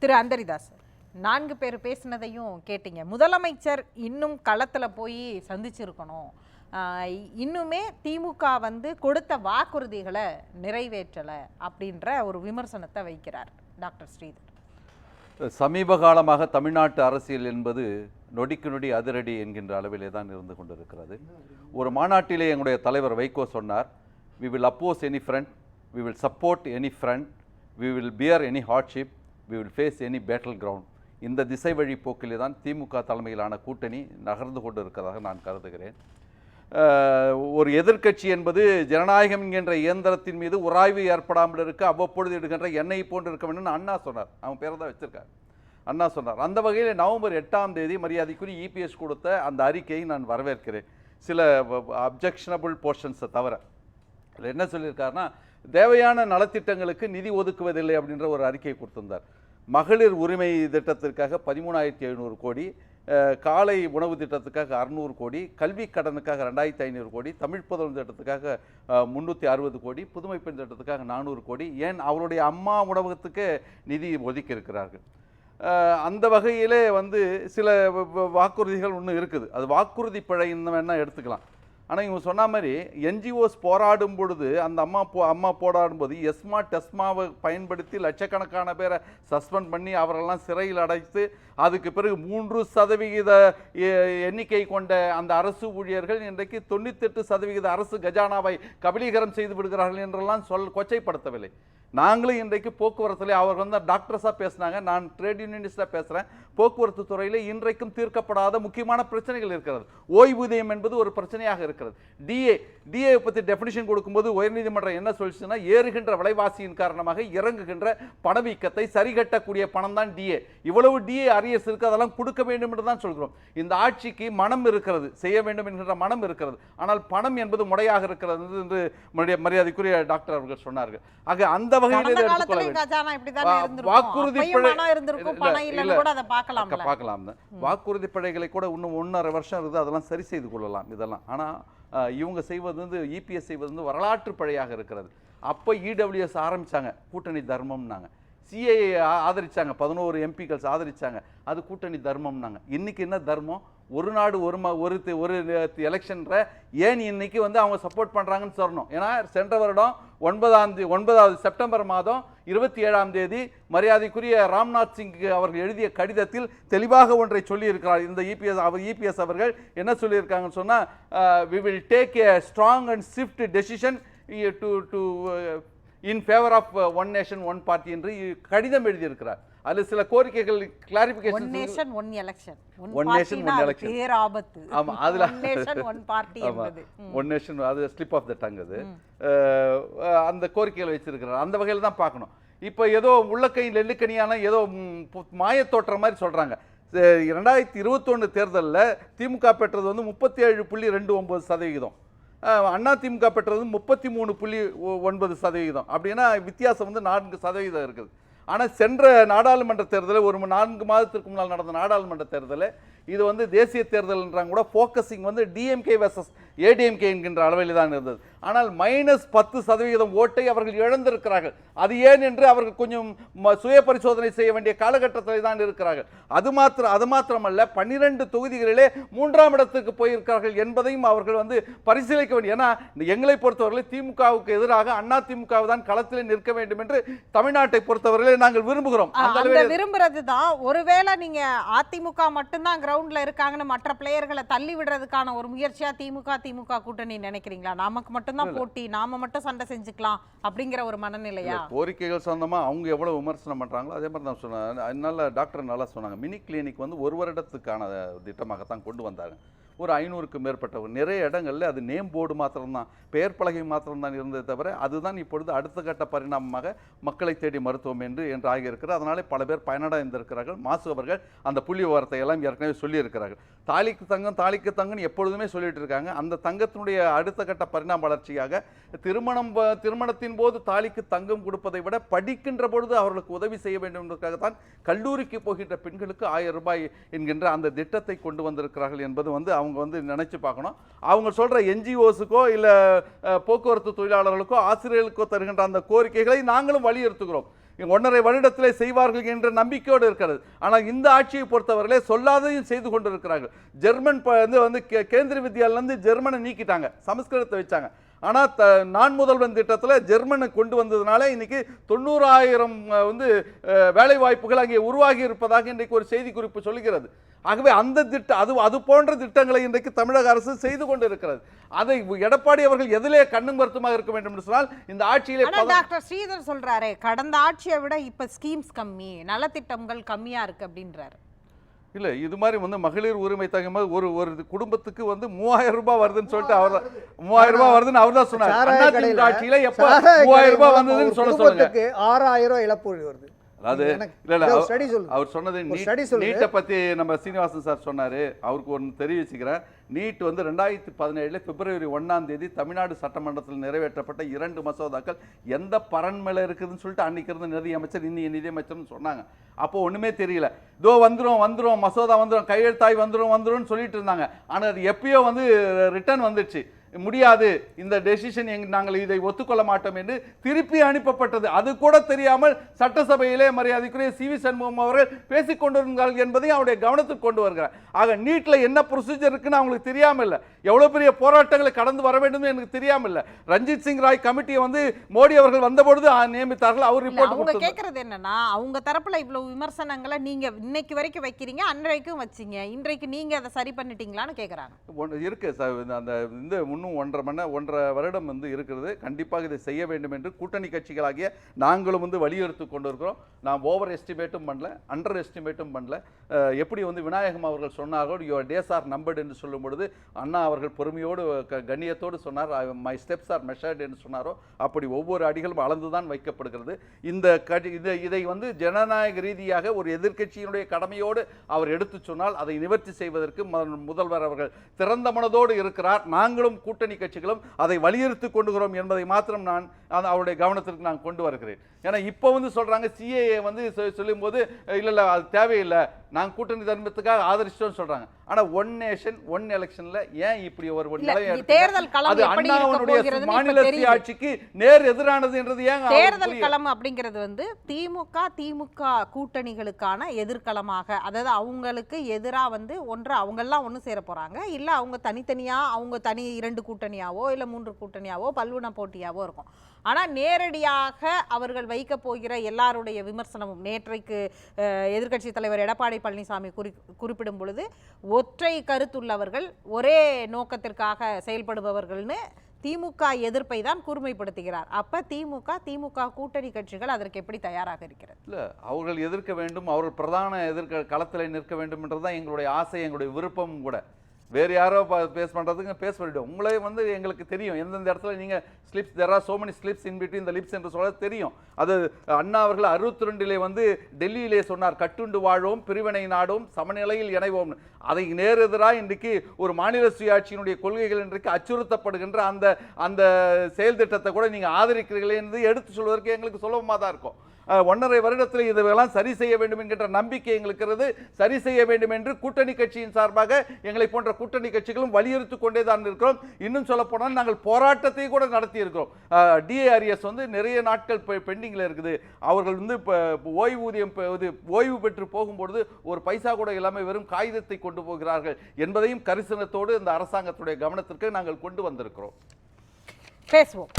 திரு அந்தரிதாஸ் நான்கு பேர் பேசினதையும் கேட்டீங்க. முதலமைச்சர் இன்னும் களத்தில் போய் சந்திச்சிருக்கணும். இன்னுமே திமுக வந்து கொடுத்த வாக்குறுதிகளை நிறைவேற்றலை அப்படின்ற ஒரு விமர்சனத்தை வைக்கிறார் டாக்டர் ஸ்ரீதர். சமீப காலமாக தமிழ்நாட்டு அரசியல் என்பது நொடிக்கு நொடி அதிரடி என்கின்ற அளவிலே தான் இருந்து கொண்டிருக்கிறது. ஒரு மாநாட்டிலே எங்களுடைய தலைவர் வைகோ சொன்னார் we will oppose any friend we will support any friend we will bear any hardship we will face any battle ground இந்த திசை வழி போக்கிலே தான் திமுக தலைமையிலான கூட்டணி நகர்ந்து கொண்டு இருக்கிறதாக நான் கருதுகிறேன். ஒரு எதிர்க்கட்சி என்பது ஜனநாயகம் என்கின்ற இயந்திரத்தின் மீது உராய்வு ஏற்படாமல் இருக்க அவ்வப்பொழுது எடுக்கின்ற எண்ணெய் போன்று இருக்க வேண்டும் அண்ணா சொன்னார். அவன் பேரை தான் வச்சிருக்கார். அண்ணா சொன்னார். அந்த வகையில் நவம்பர் எட்டாம் தேதி மரியாதைக்குரிய இபிஎஸ் கொடுத்த அந்த அறிக்கையை நான் வரவேற்கிறேன். சில அப்ஜெக்ஷனபிள் போர்ஷன்ஸை தவிர. அதில் என்ன சொல்லியிருக்காருன்னா தேவையான நலத்திட்டங்களுக்கு நிதி ஒதுக்குவதில்லை அப்படின்ற ஒரு அறிக்கை கொடுத்திருந்தார். மகளிர் உரிமை திட்டத்திற்காக பதிமூணாயிரத்தி எழுநூறு கோடி காலை உணவு திட்டத்துக்காக அறுநூறு கோடி கல்வி கடனுக்காக ரெண்டாயிரத்தி ஐநூறு கோடி தமிழ் புதல்வன் திட்டத்துக்காக முந்நூற்றி அறுபது கோடி புதுமை பெண் திட்டத்துக்காக நானூறு கோடி ஏன் அவருடைய அம்மா உணவகத்துக்கு நிதி ஒதுக்கி இருக்கிறார்கள் அந்த வகையிலே வந்து சில வ- வாக்குறுதிகள் ஒன்று இருக்குது. அது வாக்குறுதி பிழைன்னு வேணால் எடுத்துக்கலாம். ஆனால் இவங்க சொன்ன மாதிரி என்ஜிஓஸ் போராடும் பொழுது அந்த அம்மா போ அம்மா போராடும் போது எஸ்மா டெஸ்மாவை பயன்படுத்தி லட்சக்கணக்கான பேரை சஸ்பெண்ட் பண்ணி அவரெல்லாம் சிறையில் அடைத்து அதுக்கு பிறகு மூன்று சதவிகித எண்ணிக்கை கொண்ட அந்த அரசு ஊழியர்கள் இன்றைக்கு தொண்ணூத்தெட்டு சதவிகித அரசு கஜானாவை கபலீகரம் செய்து விடுகிறார்கள் என்றெல்லாம் சொல் கொச்சைப்படுத்தவில்லை. நாங்களும் இன்றைக்கு போக்குவரத்தில் அவர் வந்து டாக்டர்ஸாக பேசினாங்க. நான் ட்ரேட் யூனியனிஸ்டாக பேசுகிறேன் போக்குவரத்து துறையில் இன்றைக்கும் தீர்க்கப்படாத முக்கியமான பிரச்சனைகள் இருக்கிறது. ஓய்வூதியம் என்பது ஒரு பிரச்சனையாக இருக்கிறது. டிஏ டிஏ பற்றி டெஃபினிஷன் கொடுக்கும்போது உயர்நீதிமன்றம் என்ன சொல்லிச்சுன்னா ஏறுகின்ற விலைவாசியின் காரணமாக இறங்குகின்ற பணவீக்கத்தை சரிகட்டக்கூடிய பணம் தான் டிஏ இவ்வளவு டிஏ அரியர்ஸ் இருக்கு அதெல்லாம் கொடுக்க வேண்டும் என்று தான் சொல்கிறோம். இந்த ஆட்சிக்கு மனம் இருக்கிறது செய்ய வேண்டும் என்கின்ற மனம் இருக்கிறது. ஆனால் பணம் என்பது முறையாக இருக்கிறது என்று மரியா- மரியாதைக்குரிய டாக்டர் அவர்கள் சொன்னார்கள். ஆக அந்த வாக்குறுதி பார்க்கலாம். வாக்குறுதி பிழைகளை கூட இன்னும் ஒன்றரை வருஷம் இருக்குது. அதெல்லாம் சரி செய்து கொள்ளலாம் இதெல்லாம். ஆனால் இவங்க செய்வது வந்து இபிஎஸ் செய்வது வந்து வரலாற்று பிழையாக இருக்கிறது. அப்போ இடபிள்யூஎஸ் ஆரம்பிச்சாங்க. கூட்டணி தர்மம்னாங்க. சிஏஏ ஆதரித்தாங்க பதினோரு எம்பிக்கள்ஸ் ஆதரித்தாங்க அது கூட்டணி தர்மம்னாங்க. இன்றைக்கி என்ன தர்மம்? ஒரு நாடு ஒரு ம ஒரு ஒரு எலெக்ஷன்ற ஏன் இன்றைக்கி வந்து அவங்க சப்போர்ட் பண்ணுறாங்கன்னு சொல்லணும். ஏன்னா சென்ற வருடம் ஒன்பதாம் தேதி ஒன்பதாவது செப்டம்பர் மாதம் இருபத்தி ஏழாம் தேதி மரியாதைக்குரிய ராம்நாத் சிங் அவர்கள் எழுதிய கடிதத்தில் தெளிவாக ஒன்றை சொல்லியிருக்கிறார். இந்த இபிஎஸ் அவர் இபிஎஸ் அவர்கள் என்ன சொல்லியிருக்காங்கன்னு சொன்னால் we will take a strong and swift decision to to in favour of one nation one party என்று கடிதம் எழுதியிருக்கிறார். அதில் சில கோரிக்கைகள் one clarification nation one election One nation, one election. பேர் ஆபத்து. ஆமா, அதுல- ஒன் நேஷன் ஒன் பார்ட்டி என்பது. ஒன் நேஷன் அது ஸ்லிப் ஆஃப் த டங் அது. அந்த கோரிக்கைகளை வச்சிருக்கிறார். அந்த வகையில் தான் பார்க்கணும். இப்போ ஏதோ உள்ளக்கை நெல்லுக்கனியான ஏதோ மாயத்தோற்ற மாதிரி சொல்றாங்க. சரி, ரெண்டாயிரத்தி இருபத்தொன்று தேர்தலில் திமுக பெற்றது வந்து முப்பத்தி ஏழு புள்ளி ரெண்டு ஒன்பது சதவிகிதம். அண்ணா திமுக பெற்றது முப்பத்தி மூணு புள்ளி ஒ- ஒன்பது சதவீதம். அப்படின்னா வித்தியாசம் வந்து நான்கு சதவீதம் இருக்குது. ஆனால் சென்ற நாடாளுமன்ற தேர்தலில் ஒரு நான்கு மாதத்திற்கு முன்னால் நடந்த நாடாளுமன்ற தேர்தலில் இது வந்து தேசிய தேர்தல்ன்றாங்க கூட ஃபோக்கஸிங் வந்து டிஎம்கே வெர்சஸ் ஏடிஎம்கே என்கின்ற அளவில் தான் இருந்தது. ஆனால் மைனஸ் பத்து சதவிகிதம் ஓட்டை அவர்கள் இழந்திருக்கிறார்கள். அது ஏன் என்று அவர்கள் கொஞ்சம் சுய பரிசோதனை செய்ய வேண்டிய காலகட்டத்தில் தான் இருக்கிறார்கள். அது மாத்திரம் அது மாத்திரமல்ல பன்னிரண்டு தொகுதிகளிலே மூன்றாம் இடத்துக்கு போயிருக்கிறார்கள் என்பதையும் அவர்கள் வந்து பரிசீலிக்க வேண்டும். ஏன்னா எங்களை பொறுத்தவரை திமுகவுக்கு எதிராக அண்ணா திமுக தான் களத்தில் நிற்க வேண்டும் என்று தமிழ்நாட்டை பொறுத்தவரையிலே நாங்கள் விரும்புகிறோம். அந்த விரும்புறது தான் ஒருவேளை நீங்க அதிமுக மட்டும்தான் கிரவுண்ட்ல இருக்காங்கன்னு மற்ற பிளேயர்களை தள்ளி விடுறதுக்கான ஒரு முயற்சியா திமுக திமுக கூட்டணி நினைக்கிறீங்களா? நமக்கு மட்டும்தான் போட்டி நாம மட்டும் சண்டை செஞ்சுக்கலாம் அப்படிங்கிற ஒரு மனநிலையா? கோரிக்கைகள் சொந்தமாக அவங்க எவ்வளவு விமர்சனம் பண்ணுறாங்களோ அதே மாதிரி தான் சொன்னாங்க. அதனால டாக்டர் நல்லா சொன்னாங்க. மினி கிளினிக் வந்து ஒரு வருடத்துக்கான திட்டமாகத்தான் கொண்டு வந்தாங்க. ஒரு ஐநூறுக்கும் மேற்பட்டவர் நிறைய இடங்களில் அது நேம் போர்டு மாத்திரம்தான் பெயர் பலகை மாத்திரம்தான் இருந்ததை தவிர அதுதான் இப்பொழுது அடுத்த கட்ட பரிணாமமாக மக்களை தேடி மருத்துவம் என்று என்று ஆகியிருக்கிறது. அதனாலே பல பேர் பயனடைந்திருக்கிறார்கள். மாசு அவர்கள் அந்த புள்ளி விவரத்தை எல்லாம் ஏற்கனவே சொல்லியிருக்கிறார்கள். தாலிக்கு தங்கம் தாலிக்கு தங்கம்னு எப்பொழுதுமே சொல்லிட்டு இருக்காங்க. அந்த தங்கத்தினுடைய அடுத்த கட்ட பரிணாம வளர்ச்சியாக திருமணம் திருமணத்தின் போது தாலிக்கு தங்கம் கொடுப்பதை விட படிக்கின்ற பொழுது அவர்களுக்கு உதவி செய்ய வேண்டும் என்பதற்காகத்தான் கல்லூரிக்கு போகின்ற பெண்களுக்கு ஆயிரம் ரூபாய் என்கின்ற அந்த திட்டத்தை கொண்டு வந்திருக்கிறார்கள் என்பது வந்து அவங்க வந்து நினச்சி பார்க்கணும். அவங்க சொல்கிற என்ஜிஓஸுக்கோ இல்லை போக்குவரத்து தொழிலாளர்களுக்கோ ஆசிரியர்களுக்கோ தருகின்ற அந்த கோரிக்கைகளை நாங்களும் வலியுறுத்துகிறோம். ஒன்றரை வருடத்திலே செய்வார்கள் என்ற நம்பிக்கையோடு இருக்கிறது. ஆனால் இந்த ஆட்சியை பொறுத்தவரையிலே சொல்லாதையும் செய்து கொண்டிருக்கிறார்கள். ஜெர்மன் வந்து வந்து கே- கேந்திரிய ஜெர்மனை நீக்கிட்டாங்க. சமஸ்கிருதத்தை வச்சாங்க. ஆனால் த நான் முதல்வன் திட்டத்தில் ஜெர்மனை கொண்டு வந்ததுனால இன்னைக்கு தொண்ணூறாயிரம் வந்து அஹ், வேலை வாய்ப்புகள் அங்கே உருவாகி இருப்பதாக இன்றைக்கு ஒரு செய்தி குறிப்பு சொல்கிறது ஆகவே அந்த திட்டம் அது அது போன்ற திட்டங்களை இன்றைக்கு தமிழக அரசு செய்து கொண்டு இருக்கிறது அதை எடப்பாடி அவர்கள் எதிலே கண்ணும் கருத்துமாக இருக்க வேண்டும் என்று சொன்னால் இந்த ஆட்சியிலே டாக்டர் ஸ்ரீதர் சொல்றாரு கடந்த ஆட்சியை விட இப்ப ஸ்கீம்ஸ் கம்மி நலத்திட்டங்கள் கம்மியா இருக்கு அப்படின்றாரு. இல்ல இது மாதிரி வந்து மகளிர் உரிமை தகுந்த ஒரு ஒரு குடும்பத்துக்கு வந்து மூவாயிரம் ரூபாய் வருதுன்னு சொல்லிட்டு அவர் மூவாயிரம் ரூபாய் வருதுன்னு அவர் தான் சொன்னார். ஆட்சியில எப்ப மூவாயிரம் ரூபாய் வந்ததுன்னு சொல்ல சொல்லுங்க. ஆறாயிரம் ரூபாய் இழப்பு வருது. அதாவது இல்ல இல்ல அவர்- சொன்னது. நீட்டை பத்தி நம்ம சீனிவாசன் சார் சொன்னாரு. அவருக்கு ஒன்று தெரிவிச்சுக்கிறேன். நீட் வந்து ரெண்டாயிரத்தி பதினேழுல பிப்ரவரி ஒண்ணாம் தேதி தமிழ்நாடு சட்டமன்றத்தில் நிறைவேற்றப்பட்ட இரண்டு மசோதாக்கள் எந்த பரன் மேல இருக்குதுன்னு சொல்லிட்டு அன்னைக்கு இருந்த நிதி அமைச்சர் இன்னி நிதியமைச்சர்னு சொன்னாங்க. அப்போ ஒண்ணுமே தெரியல. இதோ வந்துரும் வந்துரும் மசோதா வந்துரும் கையெழுத்தாய் வந்துரும் வந்துரும்னு சொல்லிட்டு இருந்தாங்க. ஆனா அது எப்பயோ வந்து ரிட்டர்ன் வந்துடுச்சு. முடியாது. இந்த டெசிஷன் எங் நாங்கள் இதை ஒத்துக்கொள்ள மாட்டோம் என்று திருப்பி அனுப்பப்பட்டது. அது கூட தெரியாமல் சட்டசபையிலே மரியாதைக்குரிய சி. வி. சண்முகம் அவர்கள் பேசிக் கொண்டிருந்தார்கள் என்பதை அவருடைய கவனத்துக்கு கொண்டு வருகிறார். ஆக நீட்ல என்ன ப்ரொசீஜர் இருக்குன்னு அவங்களுக்கு தெரியாம இல்ல எவ்வளவு பெரிய போராட்டங்களை கடந்து வர வேண்டும் எனக்கு தெரியாம இல்ல ரஞ்சித் சிங் ராய் கமிட்டியை வந்து மோடி அவர்கள் வந்தபொழுது நியமித்தார்கள். அவர் ரிப்போர்ட் அவங்க கொடுத்தார் கேக்குறது என்னன்னா அவங்க தரப்புல இவ்வளவு விமர்சனங்களை நீங்க இன்னைக்கு வரைக்கும் வைக்கிறீங்க அன்றைக்கும் வச்சீங்க. இன்றைக்கு நீங்க அதை சரி பண்ணிட்டீங்களான்னு கேக்குறாங்க. ஒன்று இருக்கு இந்த- அந்த இந்த இன்னும் ஒன்றரை மணி ஒன்றரை வருடம் வந்து இருக்கிறது. கண்டிப்பாக இதை செய்ய வேண்டும் என்று கூட்டணி கட்சிகளாகிய நாங்களும் வந்து வலியுறுத்தி கொண்டு இருக்கிறோம் நான் ஓவர் எஸ்டிமேட்டும் பண்ணல அண்டர் எஸ்டிமேட்டும் பண்ணல. எப்படி வந்து விநாயகம் அவர்கள் சொன்னார்கள் யுவர் டேஸ் ஆர் நம்பர்டு என்று சொல்லும் பொழுது அண்ணா அவர்கள் பொறுமையோடு கண்ணியத்தோடு சொன்னார். மை ஸ்டெப்ஸ் ஆர் மெஷர்டு என்று சொன்னாரோ அப்படி ஒவ்வொரு அடிகளும் அளந்துதான் வைக்கப்படுகிறது. இந்த கட்சி இதை இதை வந்து ஜனநாயக ரீதியாக ஒரு எதிர்க்கட்சியினுடைய கடமையோடு அவர் எடுத்து சொன்னால் அதை நிவர்த்தி செய்வதற்கு முதல்வர் அவர்கள் திறந்த மனதோடு இருக்கிறார். நாங்களும் கூட்டணி கட்சிகளும் அதை வலியுறுத்தி கொண்டுகிறோம் என்பதை மாத்திரம் நான் அவருடைய கவனத்திற்கு நான் கொண்டு வருகிறேன் ஏன்னா இப்போ வந்து சொல்றாங்க சிஏஏ வந்து சொல்லும்போது இல்ல இல்ல அது தேவையில்லை நாங்க கூட்டணி தர்மத்துக்காக ஆதரிச்சிட்டோம் சொல்றாங்க ஆனா ஒன் நேஷன் ஒன் எலெக்ஷன்ல ஏன் இப்படி ஒரு? தேர்தல் அது அண்ணாவுடைய மாநில. ஆட்சிக்கு நேர் எதிரானது என்றது ஏன் தேர்தல்? களம் அப்படிங்கிறது வந்து திமுக திமுக கூட்டணிகளுக்கான எதிர்களமாக அதாவது அவங்களுக்கு எதிரா வந்து ஒன்று அவங்கெல்லாம் ஒன்று சேர போறாங்க இல்ல அவங்க தனித்தனியா அவங்க தனி இரண்டு கூட்டணியாவோ இல்ல மூன்று கூட்டணியாவோ பல்லுன போட்டியாவோ இருக்கும். ஆனால் நேரடியாக அவர்கள் வைக்க போகிற எல்லாருடைய விமர்சனமும் நேற்றைக்கு எதிர்க்கட்சி தலைவர் எடப்பாடி பழனிசாமி குறி குறிப்பிடும் பொழுது ஒற்றை கருத்துள்ளவர்கள் ஒரே நோக்கத்திற்காக செயல்படுபவர்கள்னு திமுக எதிர்ப்பை தான் கூர்மைப்படுத்துகிறார். அப்ப திமுக திமுக கூட்டணி கட்சிகள் அதற்கு எப்படி தயாராக இருக்கிறது? இல்லை அவர்கள் எதிர்க்க வேண்டும் அவர்கள் பிரதான எதிர்க்க களத்தில் நிற்க வேண்டும் என்றதுதான் எங்களுடைய ஆசை எங்களுடைய விருப்பமும் கூட. வேறு யாரோ பேஸ் பண்ணுறதுக்கு பேஸ் பண்ணிவிடும் உங்களே வந்து எங்களுக்கு தெரியும். எந்தெந்த இடத்துல நீங்கள் slips there are so many slips in between இந்த லிப்ஸ் என்று சொல்ல தெரியும். அது அண்ணா அவர்கள் அறுபத்தி ரெண்டிலே வந்து டெல்லியிலே சொன்னார் கட்டுண்டு வாழ்வோம் பிரிவினை நாடும் சமநிலையில் இணைவோம். அதை நேரெதிராக இன்றைக்கு ஒரு மாநில சுயாட்சியினுடைய கொள்கைகள் இன்றைக்கு அச்சுறுத்தப்படுகின்ற அந்த அந்த செயல் திட்டத்தை கூட நீங்கள் ஆதரிக்கிறீர்களே என்று எடுத்து சொல்வதற்கு எங்களுக்கு சுலபமாக தான் இருக்கும். ஒன்றரை வருடத்தில் இதுவெல்லாம் சரி செய்ய வேண்டும் என்கின்ற நம்பிக்கை எங்களுக்கு சரி செய்ய வேண்டும் என்று கூட்டணி கட்சியின் சார்பாக எங்களை போன்ற கூட்டணி கட்சிகளும் வலியுறுத்தி கொண்டே தான் இருக்கிறோம். இன்னும் சொல்ல போனால் நாங்கள் போராட்டத்தை கூட நடத்தி இருக்கிறோம் டிஏஆர்எஸ் வந்து நிறைய நாட்கள் பெண்டிங்கில் இருக்குது. அவர்கள் வந்து இப்போ ஓய்வூதியம் இது ஓய்வு பெற்று போகும்பொழுது ஒரு பைசா கூட இல்லாமல் வெறும் காகிதத்தை கொண்டு போகிறார்கள் என்பதையும் கரிசனத்தோடு இந்த அரசாங்கத்துடைய கவனத்திற்கு நாங்கள் கொண்டு வந்திருக்கிறோம். பேசுவோம்.